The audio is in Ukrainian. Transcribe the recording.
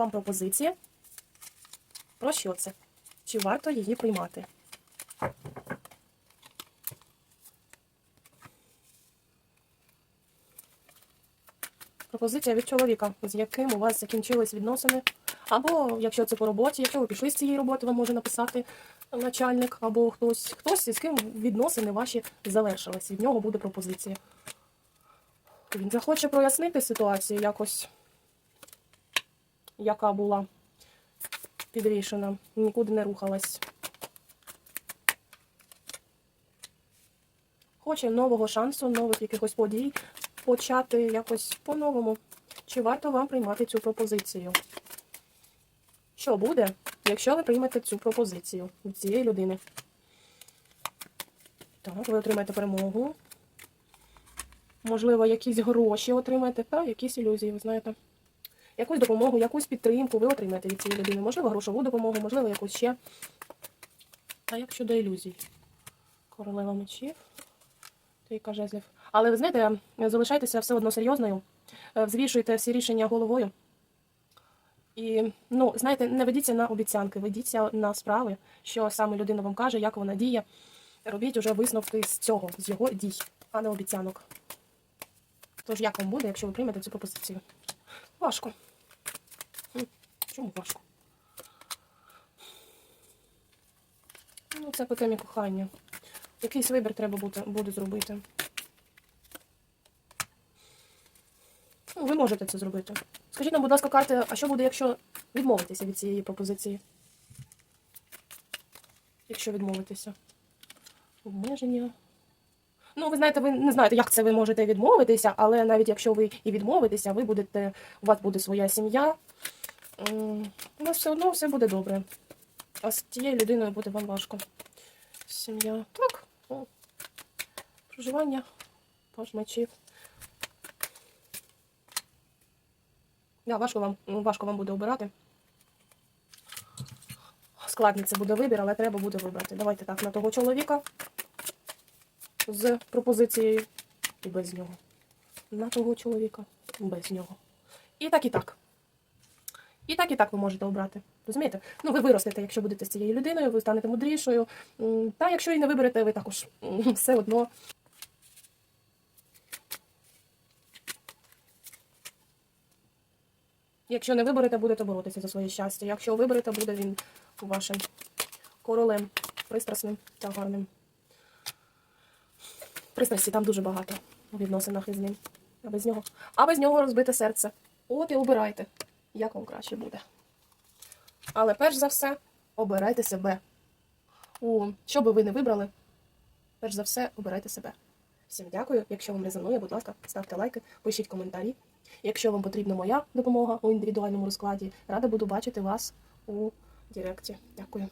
вам пропозиція. Про що це? Чи варто її приймати? Пропозиція від чоловіка, з яким у вас закінчились відносини. Або якщо це по роботі, якщо ви пішли з цієї роботи, вам може написати начальник або хтось, хтось з ким відносини ваші завершились. Від нього буде пропозиція. Він захоче прояснити ситуацію якось, яка була підвішена, нікуди не рухалась. Хоче нового шансу, нових якихось подій почати якось по-новому. Чи варто вам приймати цю пропозицію? Що буде, якщо ви приймете цю пропозицію від цієї людини? Так, ви отримаєте перемогу. Можливо, якісь гроші отримаєте, та якісь ілюзії, ви знаєте. Якусь допомогу, якусь підтримку ви отримаєте від цієї людини. Можливо, грошову допомогу, можливо, якусь ще. А як щодо ілюзій? Королева мечів. Трійка жезлів. Але ви знаєте, залишайтеся все одно серйозною, е, взвішуйте всі рішення головою. І, ну, знаєте, не ведіться на обіцянки, ведіться на справи, що саме людина вам каже, як вона діє. Робіть уже висновки з цього, з його дій, а не обіцянок. Тож, як вам буде, якщо ви приймете цю пропозицію? Важко. Чому важко? Ну, це по темі кохання. Якийсь вибір треба буде, буде зробити. Ну, ви можете це зробити. Скажіть нам, будь ласка, карти, а що буде, якщо відмовитися від цієї пропозиції? Якщо відмовитися? Обмеження. Ну, ви знаєте, ви не знаєте, як це ви можете відмовитися, але навіть якщо ви і відмовитеся, ви будете, у вас буде своя сім'я. М, У вас все одно все буде добре. А з тією людиною буде вам важко. Сім'я. Так. О. Проживання. Паж мечів. Да, важко вам, ну, важко вам буде обирати. Складний це буде вибір, але треба буде вибрати. Давайте так, на того чоловіка з пропозицією і без нього. На того чоловіка без нього. І так, і так. І так, і так ви можете обрати. Розумієте? Ну, ви виростете, якщо будете з цією людиною, ви станете мудрішою. Та якщо і не виберете, ви також все одно. Якщо не виберете, будете боротися за своє щастя. Якщо виберете, буде він вашим королем, пристрасним та гарним. Пристрасті там дуже багато у відносинах із ним. А без нього. А без нього розбите серце. От і обирайте, як вам краще буде. Але перш за все, обирайте себе. У що би ви не вибрали, перш за все, обирайте себе. Всім дякую. Якщо вам резонує, будь ласка, ставте лайки, пишіть коментарі. Якщо вам потрібна моя допомога у індивідуальному розкладі, рада буду бачити вас у Директі. Дякую.